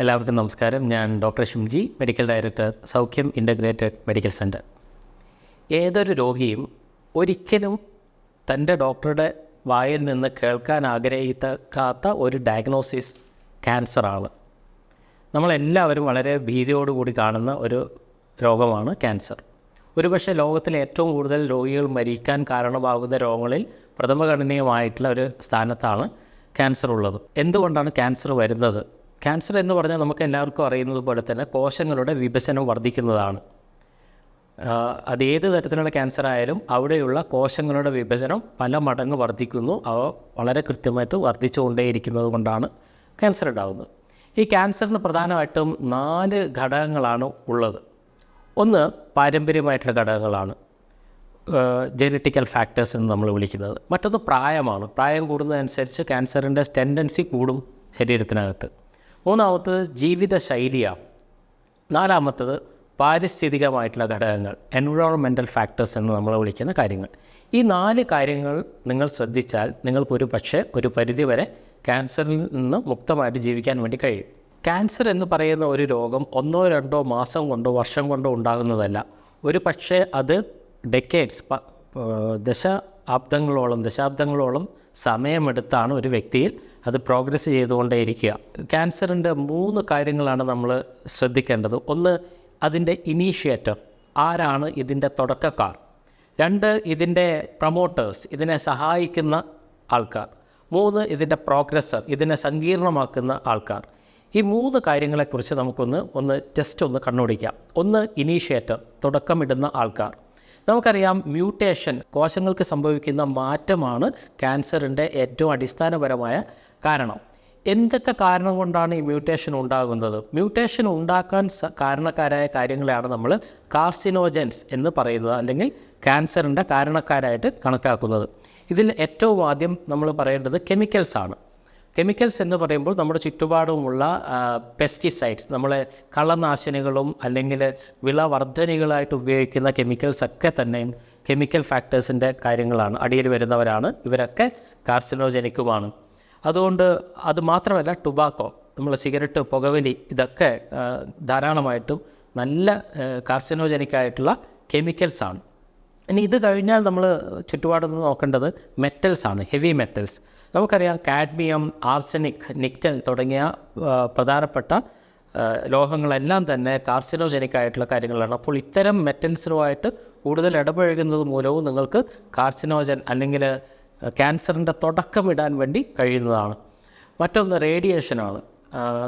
എല്ലാവർക്കും നമസ്കാരം. ഞാൻ doctor Shimji medical director Saukhyam integrated medical centre ഏതൊരു രോഗിയും ഒരിക്കലും തന്റെ ഡോക്ടറുടെ വായിൽ നിന്ന് കേൾക്കാൻ ആഗ്രഹിക്കാത്ത ഒരു ഡയഗ്നോസിസ് ക്യാൻസറാണ് നമ്മളെല്ലാവരും വളരെ ഭീതിയോടുകൂടി കാണുന്ന ഒരു രോഗമാണ് ക്യാൻസർ ഒരുപക്ഷെ ലോകത്തിലെ ഏറ്റവും കൂടുതൽ രോഗികൾ മരിക്കാൻ കാരണമാകുന്ന രോഗങ്ങളിൽ പ്രഥമഗണനീയമായിട്ടുള്ള ഒരു സ്ഥാനത്താണ് ക്യാൻസർ ഉള്ളത്. എന്തുകൊണ്ടാണ് ക്യാൻസർ വരുന്നത്? ക്യാൻസർ എന്ന് പറഞ്ഞാൽ നമുക്ക് എല്ലാവർക്കും അറിയുന്നത് പോലെ തന്നെ കോശങ്ങളുടെ വിഭജനം വർദ്ധിക്കുന്നതാണ്. അത് ഏത് തരത്തിലുള്ള ക്യാൻസർ ആയാലും അവിടെയുള്ള കോശങ്ങളുടെ വിഭജനം പല മടങ്ങ് വർദ്ധിക്കുന്നു. അവ വളരെ കൃത്യമായിട്ട് വർദ്ധിച്ചുകൊണ്ടേയിരിക്കുന്നത് കൊണ്ടാണ് ക്യാൻസർ ഉണ്ടാകുന്നത് ഈ ക്യാൻസറിന് പ്രധാനമായിട്ടും നാല് ഘടകങ്ങളാണ് ഉള്ളത്. ഒന്ന് പാരമ്പര്യമായിട്ടുള്ള ഘടകങ്ങളാണ്. ജനറ്റിക്കൽ ഫാക്ടേഴ്സ് എന്ന് നമ്മൾ വിളിക്കുന്നത്. മറ്റൊന്ന് പ്രായമാണ്. പ്രായം കൂടുന്നതനുസരിച്ച് ക്യാൻസറിന്റെ ടെൻഡൻസി കൂടും ശരീരത്തിനകത്ത്. മൂന്നാമത്തത് ജീവിത ശൈലിയാണ് നാലാമത്തത് പാരിസ്ഥിതികമായിട്ടുള്ള ഘടകങ്ങൾ എൻവയോൺമെന്റൽ ഫാക്ടേഴ്സ് എന്ന് നമ്മൾ വിളിക്കുന്ന കാര്യങ്ങൾ. ഈ നാല് കാര്യങ്ങൾ നിങ്ങൾ ശ്രദ്ധിച്ചാൽ നിങ്ങൾക്കൊരു പക്ഷേ ഒരു പരിധിവരെ ക്യാൻസറിൽ നിന്ന് മുക്തമായിട്ട് ജീവിക്കാൻ വേണ്ടി കഴിയും. ക്യാൻസർ എന്ന് പറയുന്ന ഒരു രോഗം ഒന്നോ രണ്ടോ മാസം കൊണ്ടോ വർഷം കൊണ്ടോ ഉണ്ടാകുന്നതല്ല. ഒരു പക്ഷേ അത് ഡെക്കേഡ്സ് ദശാബ്ദങ്ങളോളം ദശാബ്ദങ്ങളോളം സമയമെടുത്താണ് ഒരു വ്യക്തിയിൽ അത് പ്രോഗ്രസ് ചെയ്തുകൊണ്ടേയിരിക്കുക. ക്യാൻസറിന്റെ മൂന്ന് കാര്യങ്ങളാണ് നമ്മൾ ശ്രദ്ധിക്കേണ്ടത്. ഒന്ന് അതിന്റെ ഇനീഷ്യേറ്റർ ആരാണ് ഇതിന്റെ തുടക്കക്കാർ? രണ്ട് ഇതിന്റെ പ്രൊമോട്ടേഴ്സ് ഇതിനെ സഹായിക്കുന്ന ആൾക്കാർ. മൂന്ന് ഇതിന്റെ പ്രോഗ്രസർ ഇതിനെ സങ്കീർണമാക്കുന്ന ആൾക്കാർ. ഈ മൂന്ന് കാര്യങ്ങളെക്കുറിച്ച് നമുക്കൊന്ന് ഒന്ന് ജസ്റ്റ് ഒന്ന് കണ്ണോടിക്കാം. ഒന്ന് ഇനീഷ്യേറ്റർ തുടക്കമിടുന്ന ആൾക്കാർ. നമുക്കറിയാം മ്യൂട്ടേഷൻ കോശങ്ങൾക്ക് സംഭവിക്കുന്ന മാറ്റമാണ് ക്യാൻസറിന്റെ ഏറ്റവും അടിസ്ഥാനപരമായ കാരണം. എന്തൊക്കെ കാരണം കൊണ്ടാണ് ഈ മ്യൂട്ടേഷൻ ഉണ്ടാകുന്നത്? മ്യൂട്ടേഷൻ ഉണ്ടാക്കാൻ കാരണക്കാരായ കാര്യങ്ങളെയാണ് നമ്മൾ കാർസിനോജൻസ് എന്ന് പറയുന്നത് അല്ലെങ്കിൽ ക്യാൻസറിന്റെ കാരണക്കാരായിട്ട് കണക്കാക്കുന്നത്. ഇതിൽ ഏറ്റവും ആദ്യം നമ്മൾ പറയേണ്ടത് കെമിക്കൽസ് ആണ് കെമിക്കൽസ് എന്ന് പറയുമ്പോൾ നമ്മുടെ ചുറ്റുപാടുമുള്ള പെസ്റ്റിസൈഡ്സ് നമ്മളെ കളനാശിനികളും അല്ലെങ്കിൽ വിളവർദ്ധനികളായിട്ട് ഉപയോഗിക്കുന്ന കെമിക്കൽസ് ഒക്കെ തന്നെ കെമിക്കൽ ഫാക്ടേഴ്സിന്റെ കാര്യങ്ങളാണ്. അടിയിൽ വരുന്നവരാണ്. ഇവരൊക്കെ കാർസിനോജനിക്കുമാണ്. അതുകൊണ്ട് അത് മാത്രമല്ല ടുബാക്കോ നമ്മൾ സിഗരറ്റ് പുകവലി ഇതൊക്കെ ധാരാളമായിട്ടും നല്ല കാർസിനോജനിക്കായിട്ടുള്ള കെമിക്കൽസാണ് ഇനി ഇത് കഴിഞ്ഞാൽ നമ്മൾ ചുറ്റുപാടുന്ന് നോക്കേണ്ടത് മെറ്റൽസ് ആണ് ഹെവി മെറ്റൽസ് നമുക്കറിയാം കാഡ്മിയം ആർസനിക് നിക്കൽ തുടങ്ങിയ പ്രധാനപ്പെട്ട ലോഹങ്ങളെല്ലാം തന്നെ കാർസിനോജനിക് ആയിട്ടുള്ള കാര്യങ്ങളാണ്. അപ്പോൾ ഇത്തരം മെറ്റൽസുമായിട്ട് കൂടുതൽ ഇടപഴകുന്നത് മൂലവും നിങ്ങൾക്ക് കാർസിനോജൻ അല്ലെങ്കിൽ ക്യാൻസറിന്റെ തുടക്കമിടാൻ വേണ്ടി കഴിയുന്നതാണ്. മറ്റൊന്ന് റേഡിയേഷനാണ്.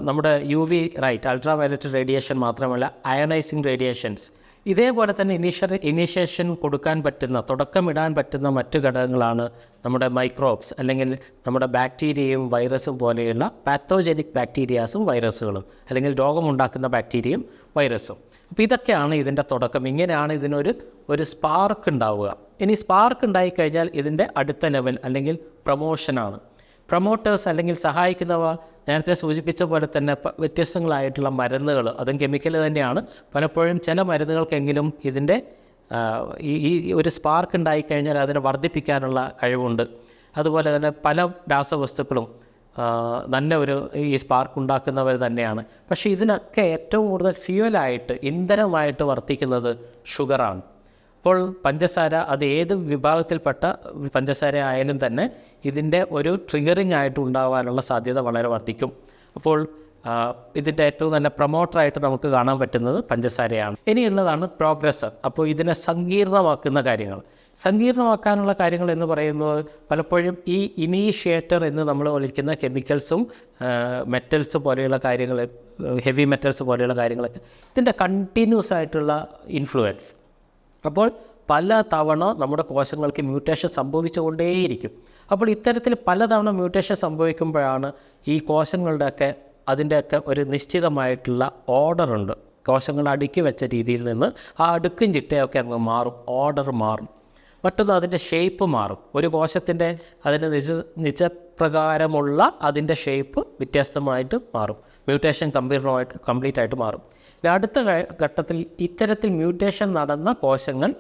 നമ്മുടെ U V right ultraviolet radiation മാത്രമല്ല അയണൈസിങ് റേഡിയേഷൻസ്. ഇതേപോലെ തന്നെ ഇനീഷ്യ ഇനീഷ്യേഷൻ കൊടുക്കാൻ പറ്റുന്ന തുടക്കമിടാൻ പറ്റുന്ന മറ്റു ഘടകങ്ങളാണ് നമ്മുടെ മൈക്രോബ്സ് അല്ലെങ്കിൽ നമ്മുടെ ബാക്ടീരിയയും വൈറസും പോലെയുള്ള പാത്തോജനിക് ബാക്ടീരിയാസും വൈറസുകളും അല്ലെങ്കിൽ രോഗമുണ്ടാക്കുന്ന ബാക്ടീരിയയും വൈറസും. അപ്പോൾ ഇതൊക്കെയാണ് ഇതിന്റെ തുടക്കം. ഇങ്ങനെയാണ് ഇതിനൊരു ഒരു സ്പാർക്ക് ഉണ്ടാവുക. ഇനി സ്പാർക്ക് ഉണ്ടായിക്കഴിഞ്ഞാൽ ഇതിന്റെ അടുത്ത ലെവൽ അല്ലെങ്കിൽ പ്രൊമോഷനാണ്. പ്രൊമോട്ടേഴ്സ് അല്ലെങ്കിൽ സഹായിക്കുന്നവ നേരത്തെ സൂചിപ്പിച്ച പോലെ തന്നെ വ്യത്യസ്തങ്ങളായിട്ടുള്ള മരുന്നുകൾ അതും കെമിക്കൽ തന്നെയാണ്. പലപ്പോഴും ചില മരുന്നുകൾക്കെങ്കിലും ഇതിന്റെ ഈ ഒരു സ്പാർക്ക് ഉണ്ടായിക്കഴിഞ്ഞാൽ അതിനെ വർദ്ധിപ്പിക്കാനുള്ള കഴിവുണ്ട്. അതുപോലെ തന്നെ പല രാസവസ്തുക്കളും നല്ല ഒരു ഈ സ്പാർക്ക് ഉണ്ടാക്കുന്നവർ തന്നെയാണ്. പക്ഷേ ഇതിനൊക്കെ ഏറ്റവും കൂടുതൽ ഫ്യൂവലായിട്ട് ഇന്ധനമായിട്ട് വർത്തിക്കുന്നത് ഷുഗറാണ് അപ്പോൾ പഞ്ചസാര അത് ഏത് വിഭാഗത്തിൽപ്പെട്ട പഞ്ചസാര ആയാലും തന്നെ ഇതിന്റെ ഒരു ട്രിഗറിങ് ആയിട്ട് ഉണ്ടാകാനുള്ള സാധ്യത വളരെ വർദ്ധിക്കും. അപ്പോൾ ഇതിന്റെ ഏറ്റവും നല്ല പ്രൊമോട്ടറായിട്ട് നമുക്ക് കാണാൻ പറ്റുന്നത് പഞ്ചസാരയാണ്. ഇനിയുള്ളതാണ് പ്രോഗ്രസർ അപ്പോൾ ഇതിനെ സങ്കീർണമാക്കുന്ന കാര്യങ്ങൾ. സങ്കീർണമാക്കാനുള്ള കാര്യങ്ങൾ എന്ന് പറയുന്നത് പലപ്പോഴും ഈ ഇനീഷ്യേറ്റർ എന്ന് നമ്മൾ വിളിക്കുന്ന കെമിക്കൽസും മെറ്റൽസ് പോലെയുള്ള കാര്യങ്ങൾ ഹെവി മെറ്റൽസ് പോലെയുള്ള കാര്യങ്ങളൊക്കെ ഇതിന്റെ കണ്ടിന്യൂസ് ആയിട്ടുള്ള ഇൻഫ്ലുവൻസ് അപ്പോൾ പല തവണ നമ്മുടെ കോശങ്ങൾക്ക് മ്യൂട്ടേഷൻ സംഭവിച്ചുകൊണ്ടേയിരിക്കും. അപ്പോൾ ഇത്തരത്തിൽ പലതവണ മ്യൂട്ടേഷൻ സംഭവിക്കുമ്പോഴാണ് ഈ കോശങ്ങളുടെയൊക്കെ അതിന്റെയൊക്കെ ഒരു നിശ്ചിതമായിട്ടുള്ള ഓർഡറുണ്ട് കോശങ്ങൾ അടുക്കി വെച്ച രീതിയിൽ നിന്ന് ആ അടുക്കും ചിട്ടയൊക്കെ അങ്ങ് മാറും ഓർഡർ മാറും. മറ്റൊന്ന് അതിന്റെ ഷേപ്പ് മാറും. ഒരു കോശത്തിന്റെ അതിന്റെ നിജ നിജപ്രകാരമുള്ള അതിന്റെ ഷേപ്പ് വ്യത്യസ്തമായിട്ട് മാറും. മ്യൂട്ടേഷൻ കംപ്ലീറ്റ് കംപ്ലീറ്റ് ആയിട്ട് മാറും. അടുത്ത ഘട്ടത്തിൽ ഇത്തരത്തിൽ മ്യൂട്ടേഷൻ നടന്ന കോശങ്ങൾ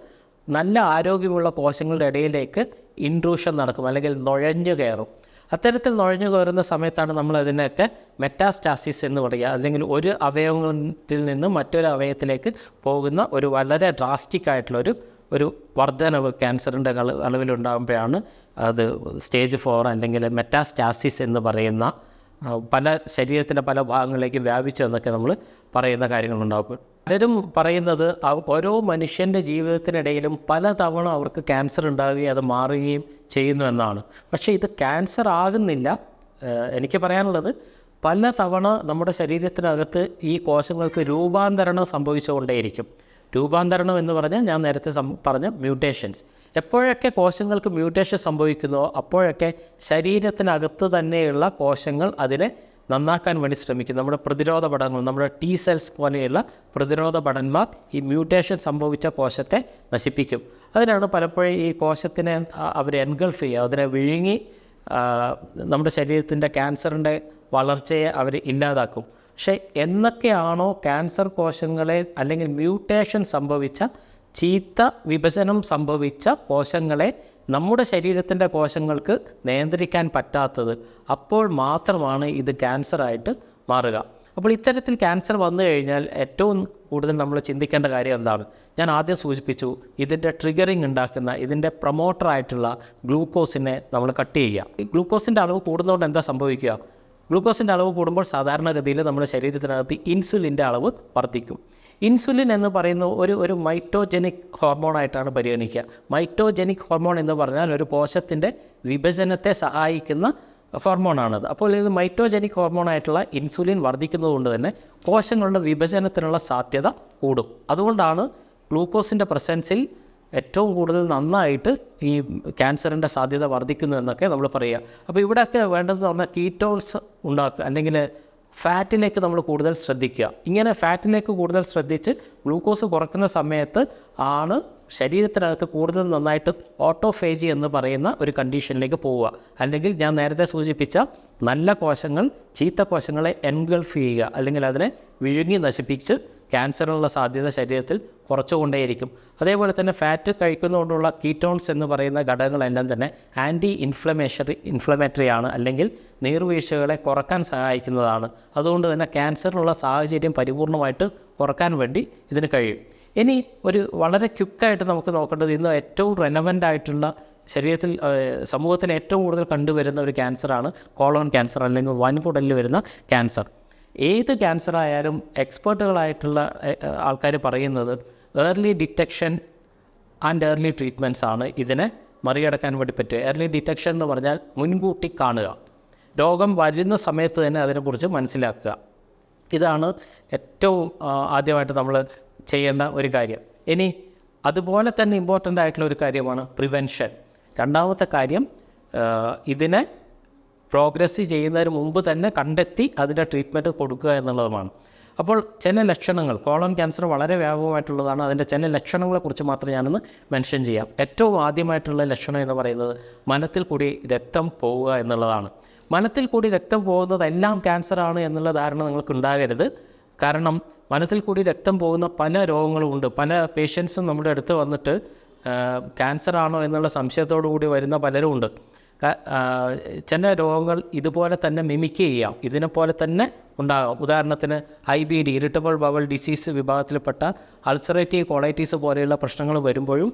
നല്ല ആരോഗ്യമുള്ള കോശങ്ങളുടെ ഇടയിലേക്ക് ഇൻട്രൂഷൻ നടക്കും അല്ലെങ്കിൽ നുഴഞ്ഞു കയറും. അത്തരത്തിൽ നുഴഞ്ഞു കയറുന്ന സമയത്താണ് നമ്മൾ അതിനൊക്കെ മെറ്റാസ്റ്റാസിസ് എന്ന് പറയുക. അല്ലെങ്കിൽ ഒരു അവയവത്തിൽ നിന്ന് മറ്റൊരു അവയവത്തിലേക്ക് പോകുന്ന ഒരു വളരെ ഡ്രാസ്റ്റിക് ആയിട്ടുള്ളൊരു ഒരു വർധനവ് ക്യാൻസറിന്റെ അള അളവിലുണ്ടാകുമ്പോഴാണ് അത് സ്റ്റേജ് ഫോർ അല്ലെങ്കിൽ മെറ്റാസ്റ്റാസിസ് എന്ന് പറയുന്ന പല ശരീരത്തിന്റെ പല ഭാഗങ്ങളിലേക്ക് വ്യാപിച്ചു എന്നൊക്കെ നമ്മൾ പറയുന്ന കാര്യങ്ങളുണ്ടാവും. പലരും പറയുന്നത് ഓരോ മനുഷ്യന്റെ ജീവിതത്തിനിടയിലും പലതവണ അവർക്ക് ക്യാൻസർ ഉണ്ടാവുകയും അത് മാറുകയും ചെയ്യുന്നു എന്നാണ്. പക്ഷേ ഇത് ക്യാൻസർ ആകുന്നില്ല. എനിക്ക് പറയാനുള്ളത് പല തവണ നമ്മുടെ ശരീരത്തിനകത്ത് ഈ കോശങ്ങൾക്ക് രൂപാന്തരണം സംഭവിച്ചുകൊണ്ടേയിരിക്കും. രൂപാന്തരണം എന്ന് പറഞ്ഞാൽ ഞാൻ നേരത്തെ പറഞ്ഞ മ്യൂട്ടേഷൻസ് എപ്പോഴൊക്കെ കോശങ്ങൾക്ക് മ്യൂട്ടേഷൻ സംഭവിക്കുന്നോ അപ്പോഴൊക്കെ ശരീരത്തിനകത്ത് തന്നെയുള്ള കോശങ്ങൾ അതിനെ നന്നാക്കാൻ വേണ്ടി ശ്രമിക്കും. നമ്മുടെ പ്രതിരോധ പടങ്ങൾ നമ്മുടെ ടി സെൽസ് പോലെയുള്ള പ്രതിരോധ പടന്മാർ ഈ മ്യൂട്ടേഷൻ സംഭവിച്ച കോശത്തെ നശിപ്പിക്കും. അതിനാണ് പലപ്പോഴും ഈ കോശത്തിനെ അവർ എൻഗൾഫ് ചെയ്യുക. അതിനെ വിഴുങ്ങി നമ്മുടെ ശരീരത്തിന്റെ ക്യാൻസറിന്റെ വളർച്ചയെ അവർ ഇല്ലാതാക്കും. പക്ഷേ എന്നൊക്കെയാണോ ക്യാൻസർ കോശങ്ങളെ അല്ലെങ്കിൽ മ്യൂട്ടേഷൻ സംഭവിച്ച ചീത്ത വിഭജനം സംഭവിച്ച കോശങ്ങളെ നമ്മുടെ ശരീരത്തിന്റെ കോശങ്ങൾക്ക് നിയന്ത്രിക്കാൻ പറ്റാത്തത്? അപ്പോൾ മാത്രമാണ് ഇത് ക്യാൻസറായിട്ട് മാറുക. അപ്പോൾ ഇത്തരത്തിൽ ക്യാൻസർ വന്നു കഴിഞ്ഞാൽ ഏറ്റവും കൂടുതൽ നമ്മൾ ചിന്തിക്കേണ്ട കാര്യം എന്താണ്? ഞാൻ ആദ്യം സൂചിപ്പിച്ചു ഇതിന്റെ ട്രിഗറിങ് ഉണ്ടാക്കുന്ന ഇതിന്റെ പ്രൊമോട്ടറായിട്ടുള്ള ഗ്ലൂക്കോസിനെ നമ്മൾ കട്ട് ചെയ്യുക. ഈ ഗ്ലൂക്കോസിന്റെ അളവ് കൂടുന്നതുകൊണ്ട് എന്താ സംഭവിക്കുക? ഗ്ലൂക്കോസിന്റെ അളവ് കൂടുമ്പോൾ സാധാരണഗതിയിൽ നമ്മുടെ ശരീരത്തിനകത്ത് ഇൻസുലിന്റെ അളവ് വർദ്ധിക്കും. ഇൻസുലിൻ എന്ന് പറയുന്ന ഒരു ഒരു മൈറ്റോജനിക് ഹോർമോണായിട്ടാണ് പരിഗണിക്കുക. മൈറ്റോജെനിക് ഹോർമോൺ എന്ന് പറഞ്ഞാൽ ഒരു കോശത്തിന്റെ വിഭജനത്തെ സഹായിക്കുന്ന ഹോർമോണാണത്. അപ്പോൾ ഇത് മൈറ്റോജനിക് ഹോർമോണായിട്ടുള്ള ഇൻസുലിൻ വർദ്ധിക്കുന്നത് കൊണ്ട് തന്നെ കോശങ്ങളുടെ വിഭജനത്തിനുള്ള സാധ്യത കൂടും. അതുകൊണ്ടാണ് ഗ്ലൂക്കോസിന്റെ പ്രസൻസിൽ ഏറ്റവും കൂടുതൽ നന്നായിട്ട് ഈ ക്യാൻസറിന്റെ സാധ്യത വർദ്ധിക്കുന്നു എന്നൊക്കെ നമ്മൾ പറയുക. അപ്പോൾ ഇവിടെയൊക്കെ വേണ്ടതെന്ന് പറഞ്ഞാൽ കീറ്റോൺസ് ഉണ്ടാക്കുക അല്ലെങ്കിൽ ഫാറ്റിലേക്ക് നമ്മൾ കൂടുതൽ ശ്രദ്ധിക്കുക. ഇങ്ങനെ ഫാറ്റിലേക്ക് കൂടുതൽ ശ്രദ്ധിച്ച് ഗ്ലൂക്കോസ് കുറയ്ക്കുന്ന സമയത്ത് ആണ് ശരീരത്തിനകത്ത് കൂടുതൽ നന്നായിട്ട് ഓട്ടോഫേജി എന്ന് പറയുന്ന ഒരു കണ്ടീഷനിലേക്ക് പോവുക. അല്ലെങ്കിൽ ഞാൻ നേരത്തെ സൂചിപ്പിച്ച നല്ല കോശങ്ങൾ ചീത്ത കോശങ്ങളെ എൻഗൾഫ് ചെയ്യുക അല്ലെങ്കിൽ അതിനെ വിഴുങ്ങി നശിപ്പിച്ച് ക്യാൻസറിനുള്ള സാധ്യത ശരീരത്തിൽ കുറച്ചുകൊണ്ടേയിരിക്കും. അതേപോലെ തന്നെ ഫാറ്റ് കഴിക്കുന്നതുകൊണ്ടുള്ള കീറ്റോൺസ് എന്ന് പറയുന്ന ഘടകങ്ങളെല്ലാം തന്നെ ആന്റി ഇൻഫ്ലമേഷറി ഇൻഫ്ലമേറ്ററി ആണ്. അല്ലെങ്കിൽ നീർവീഴ്ചകളെ കുറയ്ക്കാൻ സഹായിക്കുന്നതാണ്. അതുകൊണ്ട് തന്നെ ക്യാൻസറിനുള്ള സാഹചര്യം പരിപൂർണമായിട്ട് കുറയ്ക്കാൻ വേണ്ടി ഇതിന് കഴിയും. ഇനി ഒരു വളരെ ക്യുക്കായിട്ട് നമുക്ക് നോക്കേണ്ടത് ഇന്ന് ഏറ്റവും റെലവന്റ് ആയിട്ടുള്ള ശരീരത്തിൽ സമൂഹത്തിൽ ഏറ്റവും കൂടുതൽ കണ്ടുവരുന്ന ഒരു ക്യാൻസറാണ് കോളോൺ ക്യാൻസർ അല്ലെങ്കിൽ വൻകുടലിൽ വരുന്ന ക്യാൻസർ ഏത് ക്യാൻസർ ആയാലും എക്സ്പേർട്ടുകളായിട്ടുള്ള ആൾക്കാർ പറയുന്നത് early detection and early treatments ആണ്. ഇതിനെ മറികടക്കാൻ വേണ്ടി പറ്റുക. ഏർലി ഡിറ്റക്ഷൻ എന്ന് പറഞ്ഞാൽ മുൻകൂട്ടി കാണുക. രോഗം വരുന്ന സമയത്ത് തന്നെ അതിനെക്കുറിച്ച് മനസ്സിലാക്കുക. ഇതാണ് ഏറ്റവും ആദ്യമായിട്ട് നമ്മൾ ചെയ്യേണ്ട ഒരു കാര്യം. ഇനി അതുപോലെ തന്നെ ഇമ്പോർട്ടന്റ് ആയിട്ടുള്ള ഒരു കാര്യമാണ് പ്രിവെൻഷൻ രണ്ടാമത്തെ കാര്യം ഇതിനെ പ്രോഗ്രസ് ചെയ്യുന്നതിന് മുമ്പ് തന്നെ കണ്ടെത്തി അതിന്റെ ട്രീറ്റ്മെന്റ് കൊടുക്കുക എന്നുള്ളതുമാണ്. അപ്പോൾ ചില ലക്ഷണങ്ങൾ കോളം ക്യാൻസർ വളരെ വ്യാപകമായിട്ടുള്ളതാണ്. അതിന്റെ ചില ലക്ഷണങ്ങളെക്കുറിച്ച് മാത്രം ഞാനൊന്ന് മെൻഷൻ ചെയ്യാം. ഏറ്റവും ആദ്യമായിട്ടുള്ള ലക്ഷണം എന്ന് പറയുന്നത് മനത്തിൽ കൂടി രക്തം പോവുക എന്നുള്ളതാണ്. മനത്തിൽ കൂടി രക്തം പോകുന്നതെല്ലാം ക്യാൻസറാണ് എന്നുള്ള ധാരണ നിങ്ങൾക്ക് ഉണ്ടാകരുത്. കാരണം മനത്തിൽ കൂടി രക്തം പോകുന്ന പല രോഗങ്ങളും ഉണ്ട്. പല പേഷ്യൻസും നമ്മുടെ അടുത്ത് വന്നിട്ട് ക്യാൻസർ ആണോ എന്നുള്ള സംശയത്തോടു കൂടി വരുന്ന പലരും ഉണ്ട്. ചില രോഗങ്ങൾ ഇതുപോലെ തന്നെ മിമിക്ക് ചെയ്യാം. ഇതിനെപ്പോലെ തന്നെ ഉണ്ടാകാം. ഉദാഹരണത്തിന് I B D irritable bowel disease വിഭാഗത്തിൽപ്പെട്ട അൾസറേറ്റീവ് കോളൈറ്റീസ് പോലെയുള്ള പ്രശ്നങ്ങൾ വരുമ്പോഴും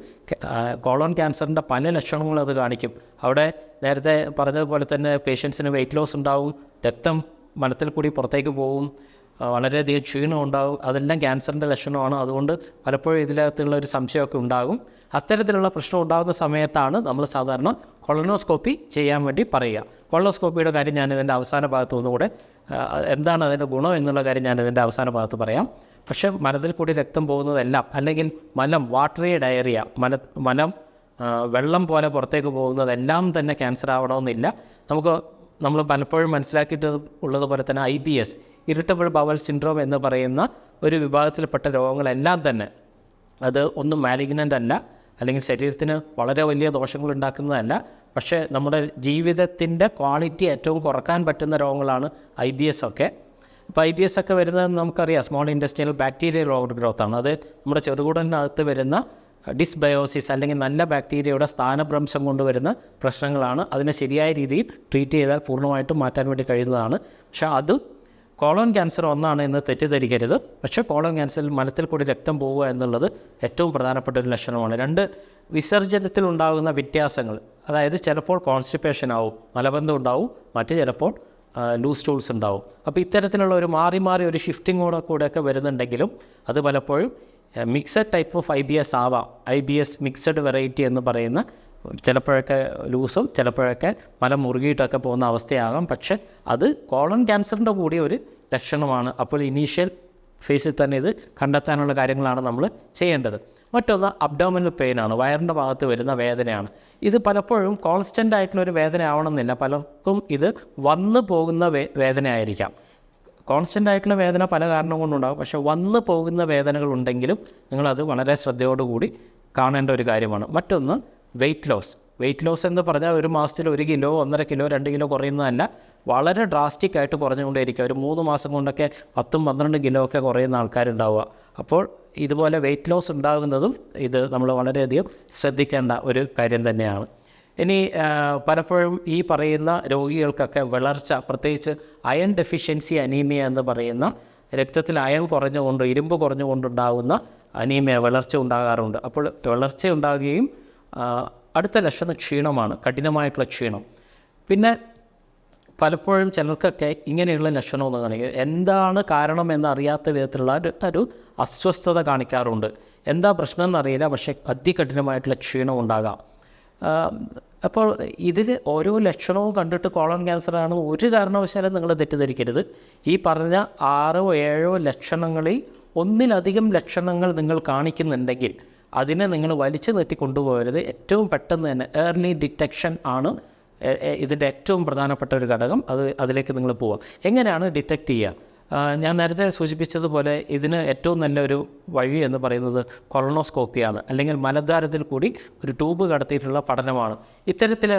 കോളോൺ ക്യാൻസറിന്റെ പല ലക്ഷണങ്ങളും അത് കാണിക്കും. അവിടെ നേരത്തെ പറഞ്ഞതുപോലെ തന്നെ പേഷ്യൻസിന് വെയിറ്റ് ലോസ് ഉണ്ടാവും രക്തം മനത്തിൽ കൂടി പുറത്തേക്ക് പോകും വളരെയധികം ക്ഷീണം ഉണ്ടാകും അതെല്ലാം ക്യാൻസറിന്റെ ലക്ഷണമാണ്. അതുകൊണ്ട് പലപ്പോഴും ഇതിനകത്തുള്ള ഒരു സംശയമൊക്കെ ഉണ്ടാകും. അത്തരത്തിലുള്ള പ്രശ്നം ഉണ്ടാകുന്ന സമയത്താണ് നമ്മൾ സാധാരണ കൊളനോസ്കോപ്പി ചെയ്യാൻ വേണ്ടി പറയുക. കൊളനോസ്കോപ്പിയുടെ കാര്യം ഞാൻ ഇതിന്റെ അവസാന ഭാഗത്ത് ഒന്നുകൂടെ എന്താണ് അതിന്റെ ഗുണം എന്നുള്ള കാര്യം ഞാൻ ഇതിന്റെ അവസാന ഭാഗത്ത് പറയാം. പക്ഷേ മലത്തിൽ കൂടി രക്തം പോകുന്നതെല്ലാം അല്ലെങ്കിൽ മലം വാട്ടറി ഡയറിയ മല മലം വെള്ളം പോലെ പുറത്തേക്ക് പോകുന്നതെല്ലാം തന്നെ ക്യാൻസർ ആവണമെന്നില്ല. നമുക്ക് നമ്മൾ പലപ്പോഴും മനസ്സിലാക്കിയിട്ട് ഉള്ളതുപോലെ തന്നെ I B S irritable bowel syndrome എന്ന് പറയുന്ന ഒരു വിഭാഗത്തിൽപ്പെട്ട രോഗങ്ങളെല്ലാം തന്നെ അത് ഒന്നും മാലിഗ്നന്റ് അല്ല അല്ലെങ്കിൽ ശരീരത്തിന് വളരെ വലിയ ദോഷങ്ങൾ ഉണ്ടാക്കുന്നതല്ല പക്ഷേ നമ്മുടെ ജീവിതത്തിന്റെ ക്വാളിറ്റി ഏറ്റവും കുറയ്ക്കാൻ പറ്റുന്ന രോഗങ്ങളാണ് ഐ ബി എസ് ഒക്കെ. അപ്പോൾ ഐ ബി എസ് ഒക്കെ വരുന്നത് നമുക്കറിയാം. Small industrial bacterial over growth ആണ് അത് നമ്മുടെ ചെറുകുടലിനകത്ത് വരുന്ന ഡിസ്ബയോസിസ് അല്ലെങ്കിൽ നല്ല ബാക്ടീരിയയുടെ സ്ഥാനഭ്രംശം കൊണ്ടുവരുന്ന പ്രശ്നങ്ങളാണ്. അതിനെ ശരിയായ രീതിയിൽ ട്രീറ്റ് ചെയ്താൽ പൂർണമായിട്ടും മാറ്റാൻ വേണ്ടി കഴിയുന്നതാണ്. പക്ഷേ അത് കോളോൺ ക്യാൻസർ ഒന്നാണ് എന്ന് തെറ്റിദ്ധരിക്കരുത്. പക്ഷേ കോളോൺ ക്യാൻസറിൽ മലത്തിൽ കൂടി രക്തം പോവുക എന്നുള്ളത് ഏറ്റവും പ്രധാനപ്പെട്ട ഒരു ലക്ഷണമാണ്. രണ്ട് വിസർജനത്തിൽ ഉണ്ടാകുന്ന വ്യത്യാസങ്ങൾ. അതായത് ചിലപ്പോൾ കോൺസ്റ്റിപ്പേഷൻ ആവും മലബന്ധം ഉണ്ടാവും മറ്റ് ചിലപ്പോൾ ലൂസ് ടൂൾസ് ഉണ്ടാവും. അപ്പോൾ ഇത്തരത്തിലുള്ള ഒരു മാറി മാറി ഒരു ഷിഫ്റ്റിങ്ങോടെ കൂടെയൊക്കെ വരുന്നുണ്ടെങ്കിലും അത് പലപ്പോഴും mixed type of I B S ആവാം. I B S mixed variety എന്ന് പറയുന്ന ചിലപ്പോഴൊക്കെ ലൂസും ചിലപ്പോഴൊക്കെ മല മുറുകിയിട്ടൊക്കെ പോകുന്ന അവസ്ഥയാകാം. പക്ഷെ അത് കോളൺ ക്യാൻസറിന്റെ കൂടി ഒരു ലക്ഷണമാണ്. അപ്പോൾ ഇനീഷ്യൽ ഫേസിൽ തന്നെ ഇത് കണ്ടെത്താനുള്ള കാര്യങ്ങളാണ് നമ്മൾ ചെയ്യേണ്ടത്. മറ്റൊന്ന് അബ്ഡോമിനൽ പെയിനാണ് വയറിന്റെ ഭാഗത്ത് വരുന്ന വേദനയാണ്. ഇത് പലപ്പോഴും കോൺസ്റ്റന്റ് ആയിട്ടുള്ള ഒരു വേദന ആവണമെന്നില്ല. പലർക്കും ഇത് വന്നു പോകുന്ന വേ വേദനയായിരിക്കാം. കോൺസ്റ്റന്റ് ആയിട്ടുള്ള വേദന പല കാരണം കൊണ്ടുണ്ടാകും. പക്ഷേ വന്ന് പോകുന്ന വേദനകൾ ഉണ്ടെങ്കിലും നിങ്ങളത് വളരെ ശ്രദ്ധയോടുകൂടി കാണേണ്ട ഒരു കാര്യമാണ്. മറ്റൊന്ന് വെയിറ്റ് ലോസ് വെയിറ്റ് ലോസ് എന്ന് പറഞ്ഞാൽ ഒരു മാസത്തിൽ ഒരു കിലോ ഒന്നര കിലോ രണ്ട് കിലോ കുറയുന്നതല്ല. വളരെ ഡ്രാസ്റ്റിക് ആയിട്ട് കുറഞ്ഞുകൊണ്ടേയിരിക്കുക ഒരു മൂന്ന് മാസം കൊണ്ടൊക്കെ പത്തും പന്ത്രണ്ട് കിലോ ഒക്കെ കുറയുന്ന ആൾക്കാരുണ്ടാവുക. അപ്പോൾ ഇതുപോലെ വെയിറ്റ് ലോസ് ഉണ്ടാകുന്നതും ഇത് നമ്മൾ വളരെയധികം ശ്രദ്ധിക്കേണ്ട ഒരു കാര്യം തന്നെയാണ്. ഇനി പലപ്പോഴും ഈ പറയുന്ന രോഗികൾക്കൊക്കെ വളർച്ച പ്രത്യേകിച്ച് അയൺ ഡെഫിഷ്യൻസി അനീമിയ എന്ന് പറയുന്ന രക്തത്തിൽ അയൺ കുറഞ്ഞുകൊണ്ട് ഇരുമ്പ് കുറഞ്ഞുകൊണ്ടുണ്ടാകുന്ന അനീമിയ വളർച്ച ഉണ്ടാകാറുണ്ട്. അപ്പോൾ വളർച്ച ഉണ്ടാകുകയും അടുത്ത ലക്ഷണം ക്ഷീണമാണ് കഠിനമായിട്ടുള്ള ക്ഷീണം. പിന്നെ പലപ്പോഴും ചിലർക്കൊക്കെ ഇങ്ങനെയുള്ള ലക്ഷണമൊന്നും കാണിക്കുക എന്താണ് കാരണം എന്നറിയാത്ത വിധത്തിലുള്ള ഒരു ഒരു അസ്വസ്ഥത കാണിക്കാറുണ്ട്. എന്താ പ്രശ്നം എന്നറിയില്ല പക്ഷേ അതികഠിനമായിട്ടുള്ള ക്ഷീണം ഉണ്ടാകാം. അപ്പോൾ ഇതിൽ ഓരോ ലക്ഷണവും കണ്ടിട്ട് കോളൺ ക്യാൻസറാണ് ഒരു കാരണവശാലും നിങ്ങൾ തെറ്റിദ്ധരിക്കരുത്. ഈ പറഞ്ഞ ആറോ ഏഴോ ലക്ഷണങ്ങളിൽ ഒന്നിലധികം ലക്ഷണങ്ങൾ നിങ്ങൾ കാണിക്കുന്നുണ്ടെങ്കിൽ അതിനെ നിങ്ങൾ വലിച്ചു നീട്ടി കൊണ്ടുപോകരുത്. ഏറ്റവും പെട്ടെന്ന് തന്നെ ഏർലി ഡിറ്റക്ഷൻ ആണ് ഇതിന്റെ ഏറ്റവും പ്രധാനപ്പെട്ട ഒരു ഘടകം. അത് അതിലേക്ക് നിങ്ങൾ പോവുക എങ്ങനെയാണ് ഡിറ്റക്റ്റ് ചെയ്യുക? ഞാൻ നേരത്തെ സൂചിപ്പിച്ചതുപോലെ ഇതിന് ഏറ്റവും നല്ലൊരു വഴി എന്ന് പറയുന്നത് കൊളോണോസ്കോപ്പിയാണ്. അല്ലെങ്കിൽ മലദ്വാരത്തിൽ കൂടി ഒരു ട്യൂബ് കടത്തിയിട്ടുള്ള പഠനമാണ്. ഇത്തരത്തിൽ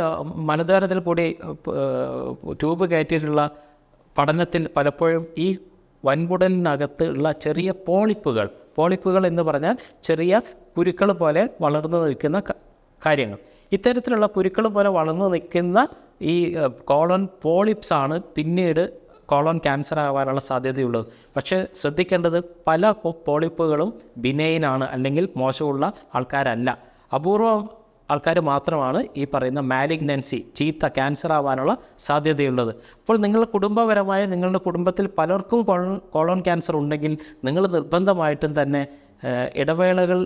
മലദ്വാരത്തിൽ കൂടി ട്യൂബ് കയറ്റിയിട്ടുള്ള പഠനത്തിൽ പലപ്പോഴും ഈ വൻകുടലിനകത്ത് ഉള്ള ചെറിയ പോളിപ്പുകൾ പോളിപ്പുകൾ എന്ന് പറഞ്ഞാൽ ചെറിയ കുരുക്കൾ പോലെ വളർന്നു നിൽക്കുന്ന കാര്യങ്ങൾ. ഇത്തരത്തിലുള്ള കുരുക്കൾ പോലെ വളർന്നു നിൽക്കുന്ന ഈ ഏഹ്, കോളൺ പോളിപ്സ് ആണ് പിന്നീട് കോളൺ ക്യാൻസർ ആവാനുള്ള സാധ്യതയുള്ളത്. പക്ഷേ ശ്രദ്ധിക്കേണ്ടത് പല പോളിപ്പുകളും ബിനൈനാണ് അല്ലെങ്കിൽ മോശമുള്ള ആൾക്കാരല്ല. അപൂർവം ആൾക്കാർ മാത്രമാണ് ഈ പറയുന്ന മാലിഗ്നൻസി ചീത്ത ക്യാൻസർ ആവാനുള്ള സാധ്യതയുള്ളത്. അപ്പോൾ നിങ്ങൾ കുടുംബപരമായ നിങ്ങളുടെ കുടുംബത്തിൽ പലർക്കും കോളൺ ക്യാൻസർ ഉണ്ടെങ്കിൽ നിങ്ങൾ നിർബന്ധമായിട്ടും തന്നെ ഇടവേളകൾ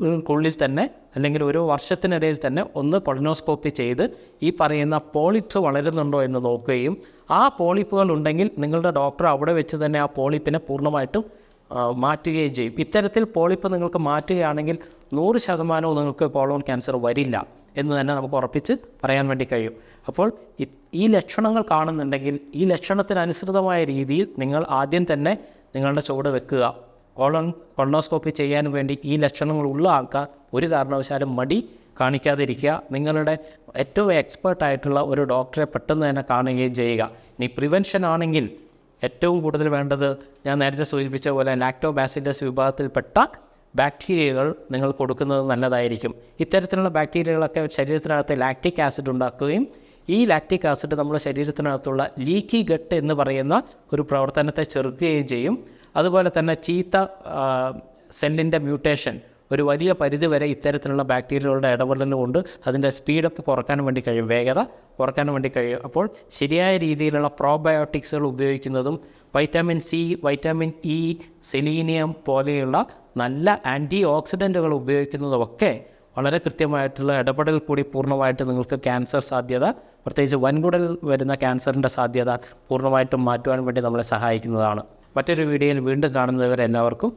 ക്കുള്ളിൽ തന്നെ അല്ലെങ്കിൽ ഒരു വർഷത്തിനിടയിൽ തന്നെ ഒന്ന് കൊളനോസ്കോപ്പി ചെയ്ത് ഈ പറയുന്ന പോളിപ്സ് വളരുന്നുണ്ടോ എന്ന് നോക്കുകയും ആ പോളിപ്പുകൾ ഉണ്ടെങ്കിൽ നിങ്ങളുടെ ഡോക്ടർ അവിടെ വെച്ച് തന്നെ ആ പോളിപ്പിനെ പൂർണമായിട്ടും മാറ്റുകയും ചെയ്യും. ഇത്തരത്തിൽ പോളിപ്പ് നിങ്ങൾക്ക് മാറ്റുകയാണെങ്കിൽ നൂറ് ശതമാനവും നിങ്ങൾക്ക് കോളോൺ ക്യാൻസർ വരില്ല എന്ന് തന്നെ നമുക്ക് ഉറപ്പിച്ച് പറയാൻ വേണ്ടി കഴിയും. അപ്പോൾ ഈ ലക്ഷണങ്ങൾ കാണുന്നുണ്ടെങ്കിൽ ഈ ലക്ഷണത്തിനനുസൃതമായ രീതിയിൽ നിങ്ങൾ ആദ്യം തന്നെ നിങ്ങളുടെ ചുവട് വെക്കുക. കോളൺ കൊളോസ്കോപ്പി ചെയ്യാൻ വേണ്ടി ഈ ലക്ഷണങ്ങളുള്ള ആൾക്കാർ ഒരു കാരണവശാലും മടി കാണിക്കാതിരിക്കുക. നിങ്ങളുടെ ഏറ്റവും എക്സ്പേർട്ട് ആയിട്ടുള്ള ഒരു ഡോക്ടറെ പെട്ടെന്ന് തന്നെ കാണുകയും ചെയ്യുക. ഇനി പ്രിവെൻഷൻ ആണെങ്കിൽ ഏറ്റവും കൂടുതൽ വേണ്ടത് ഞാൻ നേരത്തെ സൂചിപ്പിച്ച പോലെ ലാക്ടോബാസിലസ് വിഭാഗത്തിൽപ്പെട്ട ബാക്ടീരിയകൾ നിങ്ങൾ കൊടുക്കുന്നത് നല്ലതായിരിക്കും. ഇത്തരത്തിലുള്ള ബാക്ടീരിയകളൊക്കെ ശരീരത്തിനകത്ത് ലാക്റ്റിക് ആസിഡ് ഉണ്ടാക്കുകയും ഈ ലാക്റ്റിക് ആസിഡ് നമ്മുടെ ശരീരത്തിനകത്തുള്ള ലീക്കി ഗട്ട് എന്ന് പറയുന്ന ഒരു പ്രവർത്തനത്തെ ചെറുക്കുകയും ചെയ്യും. അതുപോലെ തന്നെ ചീത്ത സെല്ലിന്റെ മ്യൂട്ടേഷൻ ഒരു വലിയ പരിധി വരെ ഇത്തരത്തിലുള്ള ബാക്ടീരിയകളുടെ ഇടപെടൽ കൊണ്ട് അതിന്റെ സ്പീഡപ്പ് കുറയ്ക്കാൻ വേണ്ടി കഴിയും. വേഗത കുറയ്ക്കാൻ വേണ്ടി കഴിയും. അപ്പോൾ ശരിയായ രീതിയിലുള്ള പ്രോബയോട്ടിക്സുകൾ ഉപയോഗിക്കുന്നതും vitamin C vitamin E selenium പോലെയുള്ള നല്ല ആന്റി ഓക്സിഡന്റുകൾ ഉപയോഗിക്കുന്നതുമൊക്കെ വളരെ കൃത്യമായിട്ടുള്ള ഇടപെടൽ കൂടി പൂർണമായിട്ട് നിങ്ങൾക്ക് ക്യാൻസർ സാധ്യത പ്രത്യേകിച്ച് വൻകുടൽ വരുന്ന ക്യാൻസറിന്റെ സാധ്യത പൂർണമായിട്ടും മാറ്റുവാൻ വേണ്ടി നമ്മളെ സഹായിക്കുന്നതാണ്. മറ്റൊരു വീഡിയോയിൽ വീണ്ടും കാണുന്നവരെ എല്ലാവർക്കും